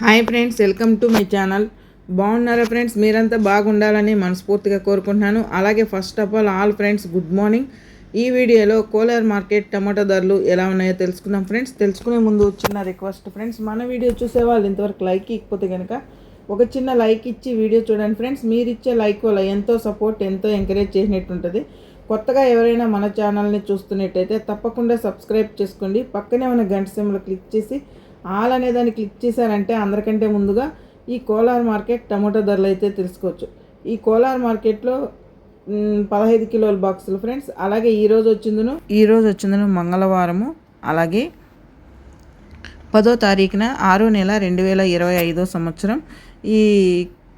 Hi friends welcome to my channel. బాగున్నారా friends? మీరంతా బాగుండాలని మనస్ఫూర్తిగా కోరుకుంటున్నాను. అలాగే first of all all friends good morning ఈ వీడియోలో కోలార్ మార్కెట్ టమాటా ధరలు ఎలా ఉన్నాయో తెలుసుకుందాం ఫ్రెండ్స్. తెలుసుకునే ముందు చిన్న రిక్వెస్ట్ ఫ్రెండ్స్. మన వీడియో చూసే వాళ్ళు ఇంతవరకు లైక్ ఇకపోతే కనుక ఒక చిన్న లైక్ ఇచ్చి వీడియో చూడండి ఫ్రెండ్స్. మీరు ఇచ్చే లైక్ వల్ల ఎంతో సపోర్ట్ ఎంతో ఎంకరేజ్ చేసినట్టు ఉంటుంది కొత్తగా ఎవరైనా మన ఛానల్ని చూస్తున్నట్టయితే తప్పకుండా సబ్స్క్రైబ్ చేసుకోండి. పక్కనే ఉన్న గంట సింబల్ క్లిక్ చేసి ఆల్ అనే దాన్ని క్లిక్ చేశారంటే అందరికంటే ముందుగా ఈ కోలార్ మార్కెట్ టమాటో ధరలు అయితే తెలుసుకోవచ్చు. ఈ కోలార్ మార్కెట్లో పదహైదు కిలోల బాక్సులు ఫ్రెండ్స్. అలాగే ఈరోజు వచ్చిందను ఈరోజు వచ్చిందను మంగళవారము. అలాగే పదో తారీఖున ఆరో నెల రెండు వేల ఇరవై ఐదో సంవత్సరం ఈ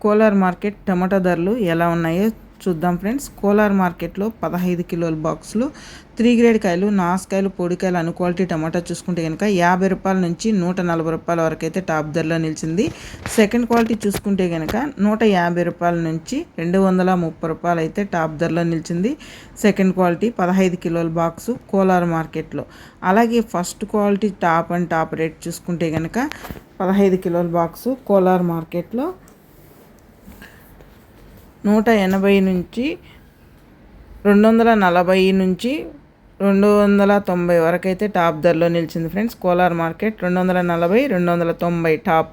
కోలార్ మార్కెట్ టమాటా ధరలు ఎలా ఉన్నాయో చూద్దాం ఫ్రెండ్స్. కోలార్ మార్కెట్లో పదహైదు కిలోల బాక్సులు త్రీ గ్రేడ్ కాయలు నాసుకాయలు పొడికాయలు అను క్వాలిటీ టమాటా చూసుకుంటే కనుక యాభై రూపాయల నుంచి నూట నలభై రూపాయల వరకు అయితే టాప్ ధరలో నిలిచింది. సెకండ్ క్వాలిటీ చూసుకుంటే కనుక నూట యాభై రూపాయల నుంచి రెండు వందల ముప్పై రూపాయలు అయితే టాప్ ధరలో నిలిచింది. సెకండ్ క్వాలిటీ పదహైదు కిలోల బాక్సు కోలార్ మార్కెట్లో. అలాగే first quality top and top rate చూసుకుంటే కనుక పదహైదు కిలోల బాక్సు కోలార్ మార్కెట్లో నూట ఎనభై నుంచి రెండు వందల నలభై నుంచి రెండు వందల తొంభై వరకు అయితే టాప్ ధరలో నిలిచింది ఫ్రెండ్స్. కోలార్ మార్కెట్ రెండు వందల నలభై రెండు వందల తొంభై టాప్.